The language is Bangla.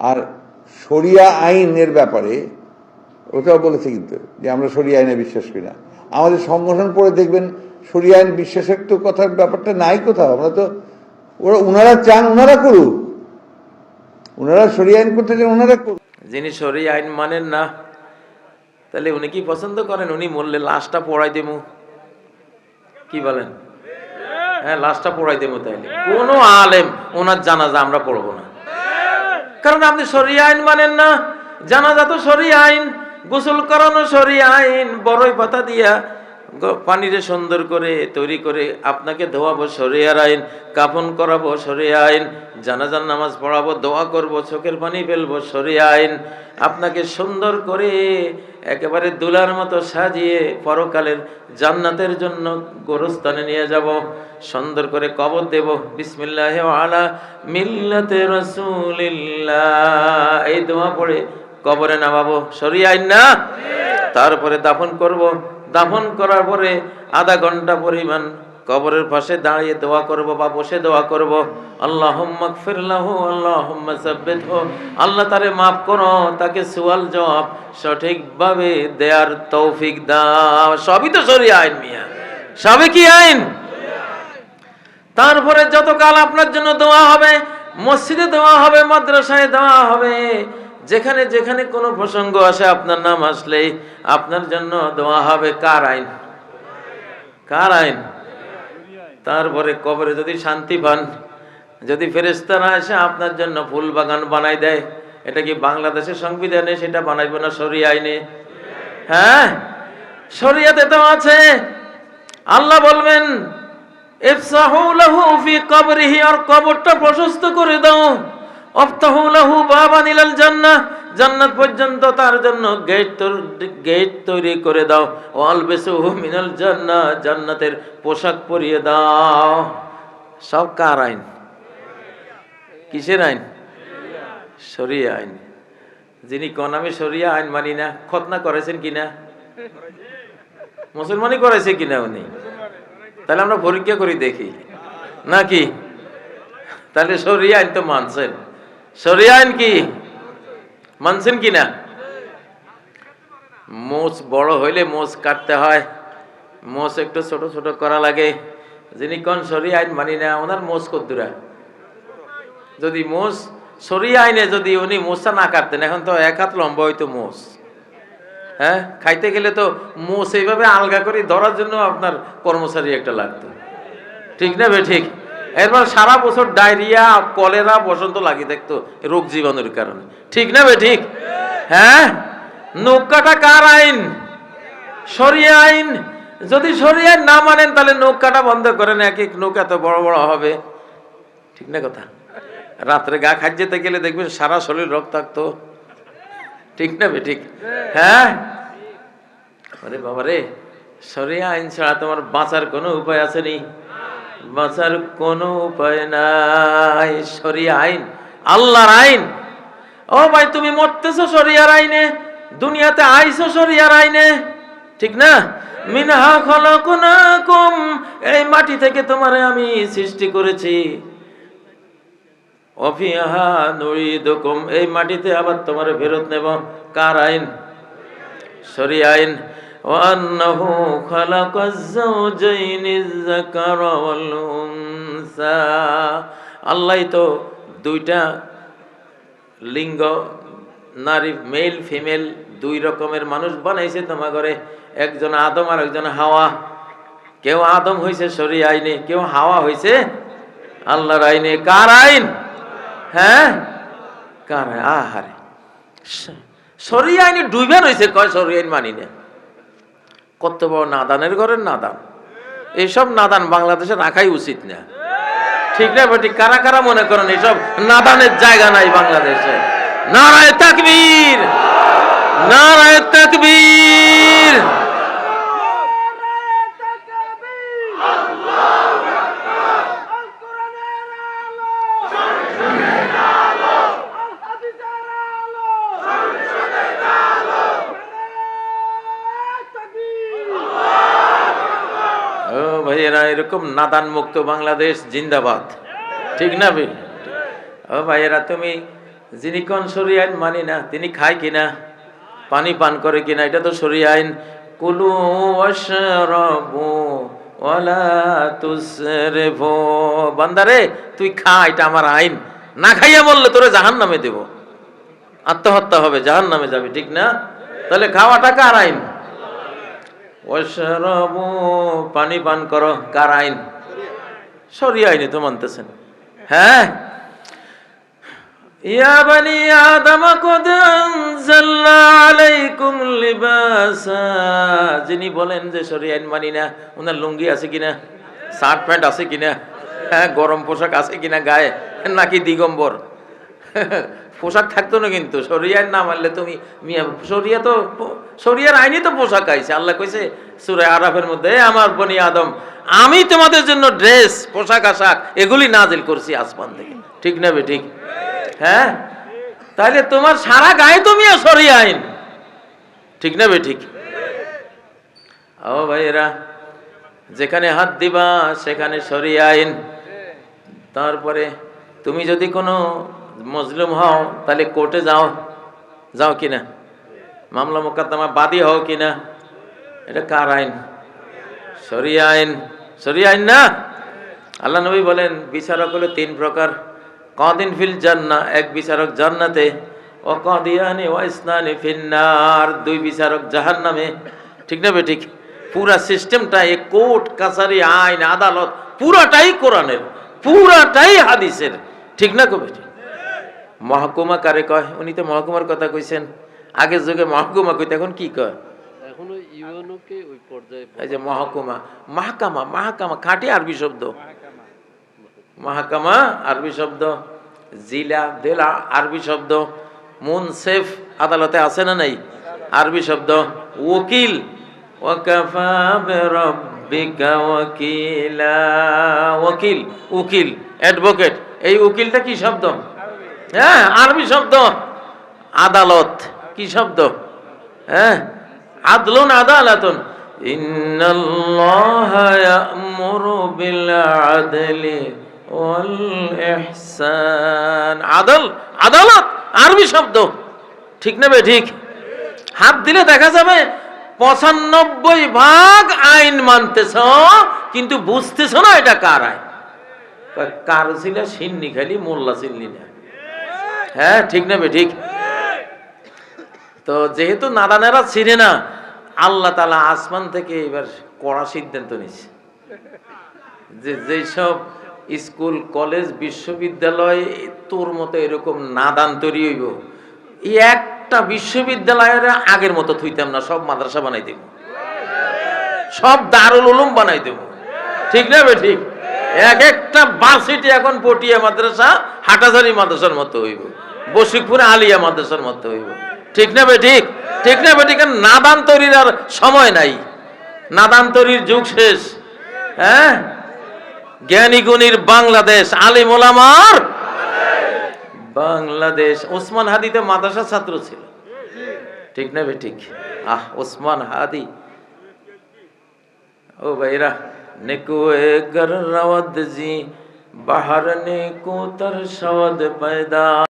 আর সরিয়া আইনের ব্যাপারে ওটাও বলেছে কিন্তু, যে আমরা শরিয়া আইনে বিশ্বাস করি না। আমাদের সংগঠন পড়ে দেখবেন শরিয়া আইন বিশ্বাসের তো কথার ব্যাপারটা নাই কোথাও। আমরা তো, ওরা ওনারা চান ওনারা করুক। ওনারা শরিয়া আইন করতে চান ওনারা করুক। যিনি শরী আইন মানেন না, তাহলে উনি কি পছন্দ করেন? উনি মরলে লাশটা পোড়াই দেবো। কি বলেন? হ্যাঁ লাশটা পোড়াই দেবো তাইলে কোনো আলেম, ওনার জানাজা আমরা পড়ব না। কারণ আপনি সরি আইন মানেন না। জানাজা তো সরি আইন, গোসল করানো সরি আইন, বড়ই পাতা দিয়া পানিরে সুন্দর করে তৈরি করে আপনাকে ধোয়াবো শরিয়ার আইন কাপন করাবো শরিয়া আইন জানাজার নামাজ পড়াবো দোয়া করব চোখের পানি ফেলব শরিয়া আইন। আপনাকে সুন্দর করে একেবারে দুলার মতো সাজিয়ে পরকালের জান্নাতের জন্য গোরস্থানে নিয়ে যাব সুন্দর করে কবর দেব। বিসমিল্লাহ আলা মিল্লাতে রসুলিল্লাহ। এই দোয়া পড়ে কবরে নামাবো শরিয়া আইন না? তারপরে দাফন করব। দাফন করার পরে আধা ঘণ্টা পরিমাণ কবরের পাশে দাঁড়িয়ে দোয়া করব বা বসে দোয়া করব। আল্লাহ ফিরলাহু আল্লাহ আল্লাহ তারে মাফ করো, তাকে সুয়াল জবাব সঠিকভাবে দেয়ার তৌফিক দাও। সবই তো সরি আইন মিয়া। সবই কি আইন? তারপরে যতকাল আপনার জন্য দোয়া হবে, মসজিদে দেওয়া হবে, মাদ্রাসায় দেওয়া হবে যেখানে যেখানে কোনো প্রসঙ্গ আসে, আপনার নাম আসলেই আপনার জন্য দেওয়া হবে কার আইন? কার আইন? তারপরে কবরে যদি শান্তি পান, যদি ফেরেস্তারা এসে আপনার জন্য ফুল বাগান বানাই দেয়, এটা কি বাংলাদেশের সংবিধানে সেটা বানাইব না সরি আইনে? হ্যাঁ শরিয়াতে তো আছে। আল্লাহ বলবেন, ইফসাহু ফি আর কবরটা প্রশস্ত করে দাও। আফতাহু লাহু বাবান ইলাল জান্নাহ। জান্নাত পর্যন্ত তার জন্য গেট গেট তৈরি করে দাও। ওয়াল বেসুহু মিনাল জান্নাহ, জান্নাতের পোশাক পরিয়ে দাও। সব কার আইন? কিসের আইন? শরিয়া আইন। যিনি কোন আমি শরিয়া আইন মানি না খতনা করেছেন কিনা? মুসলমানই করেছে কিনা উনি? তাহলে আমরা পরীক্ষা করি দেখি। নাকি? তাহলে শরিয়া আইন তো মানছেন। শরিয়া আইন কি? মানছেন কি না মোষ বড় হইলে মোষ কাটতে হয়। মোষ একটু ছোট ছোট করা লাগে। যিনি কোন শরিয়া আইন মানি না, ওনার মোষ কদ্দুরা যদি মোষ শরিয়া আইনে যদি উনি মোষটা না কাটতেন, এখন তো এক হাত লম্বা হইতো মোষ। হ্যাঁ? খাইতে গেলে তো মোষ এইভাবে আলগা করে ধরার জন্য আপনার কর্মচারী একটা লাগতো। ঠিক না বে ঠিক? এরপর সারা বছর ডায়রিয়া, কলেরা বসন্ত লাগিয়ে থাকতো রোগ জীবাণুর কারণে। ঠিক না বে ঠিক? হ্যাঁ? নৌকাটা কার আইন? সরিয়া আইন। যদি সরিয়া না মানেন, তাহলে নৌকাটা বন্ধ করেন। এক এক নৌকা তো বড় বড় হবে। ঠিক না কথা? রাত্রে গা খাই যেতে গেলে দেখবেন সারা শরীর রক্তাক্ত। ঠিক না বে ঠিক? হ্যাঁ? আরে বাবা রে সরিয়া আইন ছাড়া তোমার বাঁচার কোনো উপায় আছে নি? বাঁচার কোনো উপায় নাই। সরিয়া আইন, আল্লাহর আইন। ও ভাই, তুমি মরতেছো সরিয়ার আইনে, দুনিয়াতে আইছো সরিয়ার আইনে। ঠিক না? মিনহা খলাকুনাকুম, এই মাটি থেকে তোমারে আমি সৃষ্টি করেছি। অফিয়াহা নুরিদুকুম, এই মাটিতে আবার তোমার ফেরত নেব। কার আইন? সরি আইন। وأنه خلق الزوجين الذكر والأنثى আল্লাহ তো দুইটা লিঙ্গ নারী মেল ফিমেল দুই রকমের মানুষ বানাইছে তোমার ঘরে একজন আদম আর একজন হাওয়া কেউ আদম হয়েছে সরি আইনে কেউ হাওয়া হয়েছে আল্লাহর আইনে কার আইন হ্যাঁ কার আইন? আহারে সরি আইনে ডুবে রয়েছে কয় সরি আইন মানি না কত বড় নাদানের ঘরের নাদান? এইসব নাদান বাংলাদেশে রাখাই উচিত না। ঠিক না ভাটি কারা কারা মনে করেন এইসব নাদানের জায়গা নাই বাংলাদেশে? নারায় তাকবীর! নারায় তাকবীর! এরকম নাদান মুক্ত বাংলাদেশ, জিন্দাবাদ। ঠিক না ভাই? ও ভাইয়েরা, তুমি যিনি কোন সরি আইন মানি না, তিনি খায় কিনা? পানি পান করে কিনা? এটা তো সরি আইন। কুলু বান্দারে, তুই খা, এটা আমার আইন। না খাইয়া বললে তোরে জাহান নামে দেব। আত্মহত্যা হবে জাহান নামে যাবে, ঠিক না? তাহলে খাওয়াটা কার আইন? ওয়াশরাবু, পানি পান করো, কার আইন? সরি আইনে তো মানতেছেন। হ্যাঁ? ইয়া বানি আদম, কদ আনজালনা আলাইকুম লিবাসা। যিনি বলেন যে আইন মানি না ওনার লুঙ্গি আছে কিনা? শার্ট প্যান্ট আছে কিনা? হ্যাঁ গরম পোশাক আছে কিনা গায়ে? নাকি দিগম্বর? পোশাক থাকতো না কিন্তু, শরিয়ার না মানলে তুমি মিয়া, শরিয়া তো, শরিয়ার আইনি তো পোশাক আইছে। আল্লাহ কইছে সুরে আরাফের মধ্যে আমার বনি আদম, আমি তোমাদের জন্য ড্রেস, পোশাক, আশাক এগুলি নাজিল করছি আসমান থেকে। ঠিক না বে, ঠিক? হ্যাঁ? তাহলে তোমার সারা গায়ে তো মিয়া শরিয়া আইন। ঠিক না বে, ঠিক? ও ভাইরা যেখানে হাত দিবা, সেখানে শরিয়া আইন। তারপরে তুমি যদি কোনো মজলুম হও, তাহলে কোর্টে যাও। যাও কিনা মামলা মোকদ্দমা বাদী হও কিনা এটা কার আইন? সরিয়া আইন। সরিয়া আইন না? আল্লাহ নবী বলেন, বিচারক হলো তিন প্রকার। কদিন ফিল জান্না, এক বিচারক জান্নাতে, ও কদিয়ানি ও ইসনানি ফিন্নার দুই বিচারক জাহান্নামে। ঠিক না ঠিক? পুরা সিস্টেমটা এই কোর্ট, কাছারি আইন, আদালত, পুরাটাই কোরআনের, পুরাটাই হাদিসের। ঠিক না কবে মহকুমা কারে কয়? উনি তো মহকুমার কথা কইছেন। আগের যুগে মহকুমা কইতে এখন কি কয়? এই যে মহকুমা। মাহকামা মাহকামা খাঁটি আরবি শব্দ। মাহকামা। আরবি শব্দ। জিলা দেলা আরবি শব্দ। মুনসেফ আদালতে আছে না নাই? আরবি শব্দ। ওকিল বিরাব্বিকা ওয়াকিলা। ওকিল উকিল অ্যাডভোকেট। এই উকিলটা কি শব্দ? হ্যাঁ আরবি শব্দ। আদালত, কি শব্দ? হ্যাঁ আদলুন আদালাতুন। আদলি, আদালত, আরবি শব্দ। ঠিক ঠিক? হাত দিলে দেখা যাবে, পঁচানব্বই ভাগ আইন মানতেছ, কিন্তু বুঝতেছ না এটা কার আইন। কার ছিল? সিন্নি খালি, মোল্লা চিনলি না। হ্যাঁ ঠিক না ঠিক। তো যেহেতু নাদানেরা ছিঁড়ে না, আল্লাহ তালা আসমান থেকে এবার কড়া সিদ্ধান্ত নিচ্ছে যে যেসব স্কুল, কলেজ, বিশ্ববিদ্যালয় তোর মতো এরকম নাদান তৈরি হইব, এই একটা বিশ্ববিদ্যালয়ের আগের মতো থুইতাম না, সব মাদ্রাসা বানাই দেব। সব দারুল উলুম বানাই দেব। ঠিক না বে ঠিক? এক একটা বাসিটি এখন পটিয়া মাদ্রাসা হাটাধারী মাদ্রাসার মতো হইব। বসিকপুরে আলিয়া মাদ্রাসার মতো হইব। ঠিক না বেঠিক ঠিক? না বেঠিক নাদান তরির আর সময় নাই। নাদান তরির যুগ শেষ। হ্যাঁ? জ্ঞানী গুণীর বাংলাদেশ আলী মোলামার বাংলাদেশ। ওসমান হাদিতে মাদ্রাসা ছাত্র ছিল। ঠিক না ঠিক? আহ, ওসমান হাদি। ও ভাইরা نکوے گر رود جی باہر نے کو تر شود پیدا